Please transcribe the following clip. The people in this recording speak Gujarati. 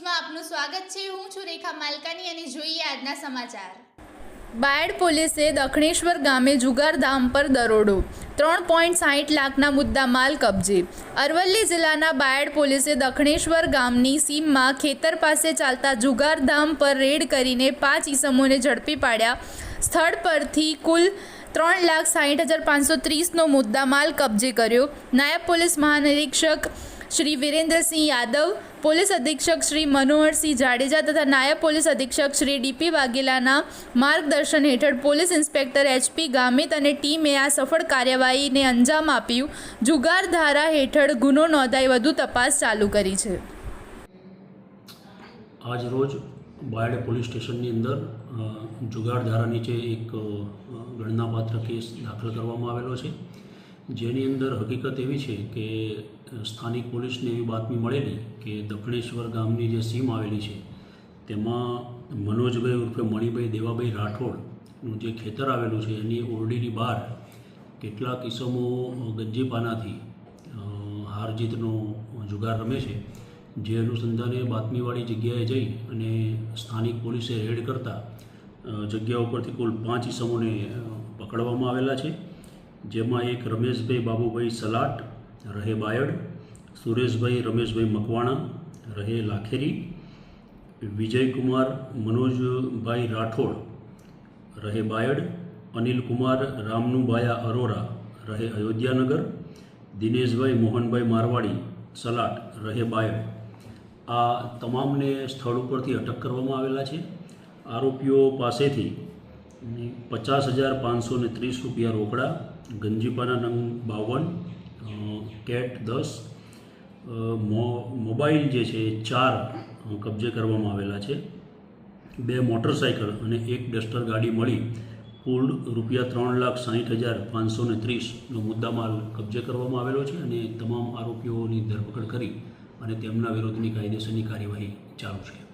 સ્વાગત છે. હું છું રેખા માલકાની અને જોઈએ આજના સમાચાર. બાયડ પોલીસે દક્ષિણેશ્વર ગામે જુગારધામ પર દરોડો. ત્રણ પોઈન્ટ સાહીઠ લાખના મુદ્દા માલ કબજે. અરવલ્લી જિલ્લાના બાયડ પોલીસે દક્ષિણેશ્વર ગામની સીમમાં ખેતર પાસે ચાલતા જુગારધામ પર રેડ કરીને પાંચ ઈસમોને ઝડપી પાડ્યા. સ્થળ પરથી કુલ ત્રણ લાખ સાહીઠ હજાર પાંચસો ત્રીસનો મુદ્દા માલ કબજે કર્યો. નાયબ પોલીસ મહાનિરીક્ષક શ્રી વિરેન્દ્રસિંહ યાદવ, પોલીસ અધિક્ષક શ્રી મનોહરસિંહ જાડેજા તથા નાયબ પોલીસ અધિક્ષક શ્રી ડીપી વાઘેલાના માર્ગદર્શન હેઠળ પોલીસ ઇન્સ્પેક્ટર એચપી ગામિત અને ટીમે આ સફળ કાર્યવાહીને અંજામ આપ્યું. જુગાર ધારા હેઠળ ગુનો નોંધાઈ વધુ તપાસ ચાલુ કરી છે. આજ રોજ બાયડ પોલીસ સ્ટેશનની અંદર જુગાર ધારા નીચે એક ગણનાપાત્ર કેસ દાખલ કરવામાં આવેલો છે. જેની અંદર હકીકત એવી છે કે સ્થાનિક પોલીસને એવી બાતમી મળેલી કે, દક્ષિણેશ્વર ગામની જે સીમ આવેલી છે, તેમાં મનોજભાઈ ઉર્ફે મણિભાઈ દેવાભાઈ રાઠોડનું જે ખેતર આવેલું છે, એની ઓરડીની બહાર કેટલાક કિસ્સમો ગંજીપાનાથી હારજીતનો હાર જીતનો જુગાર રમે છે, જે અનુસંધાને બાતમીવાળી જગ્યાએ જઈ અને સ્થાનિક પોલીસે રેડ કરતા જગ્યા ઉપરથી કુલ પાંચ ઇસમોને પકડવામાં આવેલા છે. જેમાં એક રમેશભાઈ બાબુભાઈ સલાટ, રહે બાયડ, સુરેશભાઈ રમેશભાઈ મકવાણા, રહે લાખેરી, વિજયકુમાર મનોજભાઈ રાઠોડ, રહે બાયડ, અનિલકુમાર રામનુભાયા અરોરા, રહે અયોધ્યાનગર, દિનેશભાઈ મોહનભાઈ મારવાડી, સલાટ, રહે બાયડ. આ તમામને સ્થળ ઉપરથી અટક કરવામાં આવેલા છે. આરોપીઓ પાસેથી પચાસ હજાર પાંચસો ને ત્રીસ રૂપિયા રોકડા, ગંજીપાના નંગ બાવન કેટ દસ મોબાઈલ જે છે ચાર કબજે કરવામાં આવેલા છે. બે મોટરસાઇકલ અને એક ડસ્ટર ગાડી મળી કુલ રૂપિયા ત્રણ લાખ સાહીઠ હજાર પાંચસો ને ત્રીસનો મુદ્દામાલ કબજે કરવામાં આવેલો છે અને તમામ આરોપીઓની ધરપકડ કરી અને તેમના વિરુદ્ધની કાયદેસરની કાર્યવાહી ચાલુ છે.